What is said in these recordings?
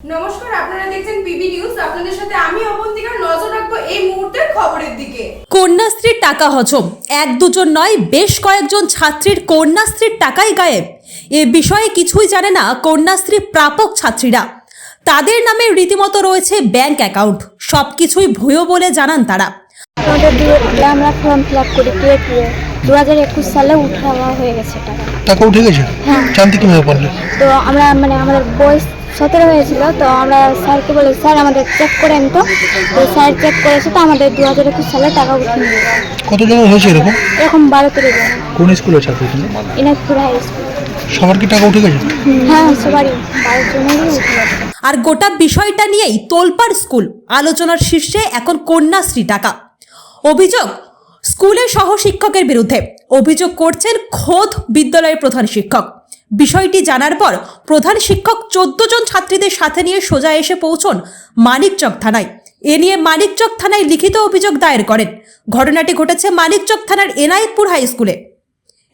নমস্কার আপনারা দেখছেন পিবি নিউজ। আপনাদের সাথে আমি অবন্তিকার নজর রাখব এই মুহূর্তের খবরের দিকে। কন্যাশ্রীর টাকা হজম। এক দুজন নয় বেশ কয়েকজন ছাত্রীর কন্যাশ্রীর টাকাই গায়েব। এ বিষয়ে কিছুই জানে না কন্যাশ্রী প্রাপক ছাত্রীরা। তাদের নামে রীতিমতো রয়েছে ব্যাংক অ্যাকাউন্ট। সব কিছুই ভুয়ো বলে জানান তারা। আমরা ফর্ম ফিল আপ করি কে কে দু হাজার একুশ সালে উঠাওয়া হয়ে গেছে টাকা টাকা উঠে গেছে? হ্যাঁ। জানতে কীভাবে পারলে তো আমরা মানে আমাদের বয়স সতেরো হয়েছিল তো আমরা স্যারকে বলি স্যার আমাদের চেক করেন তো। তো স্যার চেক করেছে তো আমাদের দু হাজার একুশ সালে টাকা উঠে নিয়ে গেছে। কতজন হয়েছে এরকম? এরকম বারো তেরো জন। কোন স্কুলের ছাত্র তুমি ইনাজপুর হাই স্কুল। সবার কি টাকা উঠে গেছে? হ্যাঁ সবারই। বারো জনেরই উঠে গেছে। আর গোটা বিষয়টা নিয়েই তোলপাড় স্কুল আলোচনার শীর্ষে এখন কন্যাশ্রী টাকা। অভিযোগ স্কুলের সহ শিক্ষকের বিরুদ্ধে অভিযোগ করছেন খোদ বিদ্যালয়ের প্রধান শিক্ষক। বিষয়টি জানার পর প্রধান শিক্ষক চোদ্দ জন ছাত্রীদের সাথে নিয়ে সোজা এসে পৌঁছন মানিকচক থানায়। এ নিয়ে মানিকচক থানায় লিখিত অভিযোগ দায়ের করেন। ঘটনাটি ঘটেছে মানিকচক থানার এনায়েতপুর হাই স্কুলে।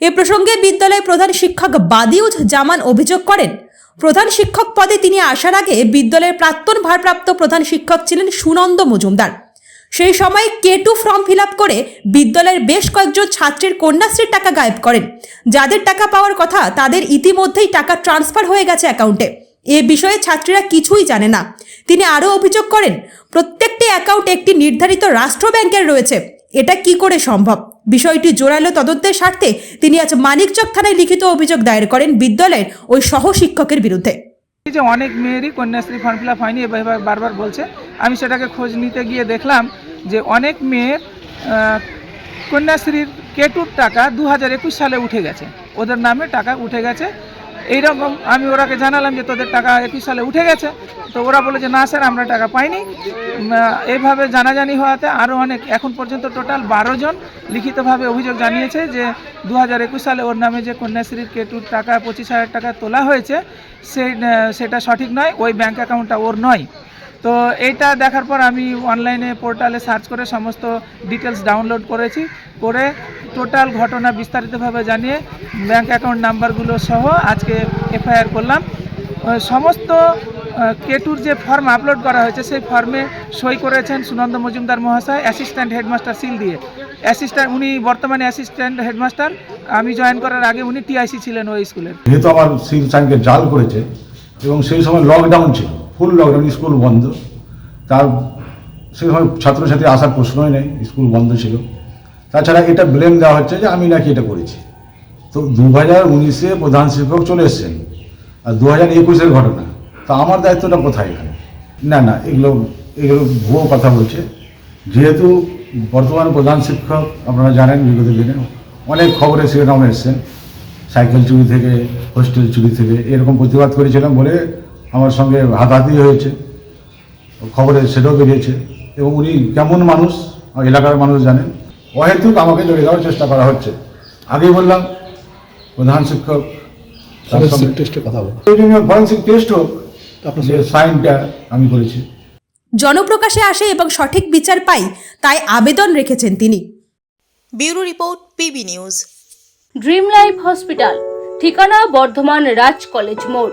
এ প্রসঙ্গে বিদ্যালয়ের প্রধান শিক্ষক বাদিউজ জামান অভিযোগ করেন, প্রধান শিক্ষক পদে তিনি আসার আগে বিদ্যালয়ের প্রাক্তন ভারপ্রাপ্ত প্রধান শিক্ষক ছিলেন সুনন্দ মজুমদার। সেই সময় K two form fill up করে বিদ্যালয়ের বেশ কয়েকজন ছাত্রীর কন্যাশ্রীর টাকা গায়েব করেন। যাদের টাকা পাওয়ার কথা তাদের ইতিমধ্যেই টাকা ট্রান্সফার হয়ে গেছে অ্যাকাউন্টে এ। বিষয়ে ছাত্রীরা কিছুই জানে না। তিনি আরও অভিযোগ করেন, প্রত্যেকটি অ্যাকাউন্ট একটি নির্ধারিত রাষ্ট্র ব্যাংকের রয়েছে। এটা কি করে সম্ভব? বিষয়টি জোরালো তদন্তের স্বার্থে তিনি আজ মানিকচক থানায় লিখিত অভিযোগ দায়ের করেন বিদ্যালয়ের ওই সহ শিক্ষকের বিরুদ্ধে যে অনেক মেয়েরই কন্যাশ্রী ফর্ম ফিল আপ হয়নি বারবার বলছে। আমি সেটাকে খোঁজ নিতে গিয়ে দেখলাম যে অনেক মেয়ের কন্যাশ্রীর কেটুর টাকা দু হাজার একুশ সালে উঠে গেছে। ওদের নামে টাকা উঠে গেছে। এইরকম আমি ওরাকে জানালাম যে তোদের টাকা একুশ সালে উঠে গেছে। তো ওরা বলে যে, না স্যার, আমরা টাকা পাইনি। এইভাবে জানাজানি হওয়াতে আরও অনেক, এখন পর্যন্ত টোটাল বারো জন লিখিতভাবে অভিযোগ জানিয়েছে যে দু একুশ সালে ওর নামে যে কন্যাশ্রীর কেটুর টাকা পঁচিশ হাজার টাকা তোলা হয়েছে, সেই সেটা সঠিক নয়। ওই ব্যাঙ্ক অ্যাকাউন্টটা ওর নয়। তো এইটা দেখার পর আমি অনলাইনে পোর্টালে সার্চ করে সমস্ত ডিটেলস ডাউনলোড করেছি, করে টোটাল ঘটনা বিস্তারিতভাবে জানিয়ে ব্যাংক অ্যাকাউন্ট নাম্বারগুলো সহ আজকে এফআইআর করলাম। সমস্ত কেটুর যে ফর্ম আপলোড করা হয়েছে, সেই ফর্মে সই করেছেন সুনন্দ মজুমদার মহাশয় অ্যাসিস্ট্যান্ট হেডমাস্টার সিল দিয়ে। অ্যাসিস্ট্যান্ট উনি বর্তমানে অ্যাসিস্ট্যান্ট হেডমাস্টার আমি জয়েন করার আগে উনি টিআইসি ছিলেন ওই স্কুলের যেহেতু আমার সিল সাইনকে জাল করেছে, এবং সেই সময় লকডাউন ছিল। ফুল লকডাউন স্কুল বন্ধ। তার সময় ছাত্রছাত্রী আসার প্রশ্নই নেই স্কুল বন্ধ ছিল। তাছাড়া এটা ব্লেম দেওয়া হচ্ছে যে আমি নাকি এটা করেছি। তো দু হাজার উনিশে প্রধান শিক্ষক চলে এসছেন, আর দু হাজার একুশের ঘটনা। তো আমার দায়িত্বটা কোথায় এখানে? না না, এগুলো এগুলো ভুয়ো কথা বলছে। যেহেতু বর্তমান প্রধান শিক্ষক, আপনারা জানেন বিগত দিনে অনেক খবরে শিরোনাম এসছেন সাইকেল চুরি থেকে, হোস্টেল চুরি থেকে, এরকম প্রতিবাদ করেছিলাম বলে আমার সঙ্গে হাতাহাতি হয়েছে খবরে সেটাও বেরিয়েছে এবং উনি কেমন মানুষ এলাকার মানুষ জানেন। অহেতুক আমাকে জড়িয়ে দেওয়ার চেষ্টা করা হচ্ছে। আগেই বললাম প্রধান শিক্ষক ফরেন্সিক টেস্ট হোক সাইনটা আমি করেছি। জনপ্রকাশে আসে এবং সঠিক বিচার পাই তাই আবেদন রেখেছেন তিনি। Bureau report PB news. Dream life hospital ঠিকানা বর্ধমান রাজ কলেজ মোড়।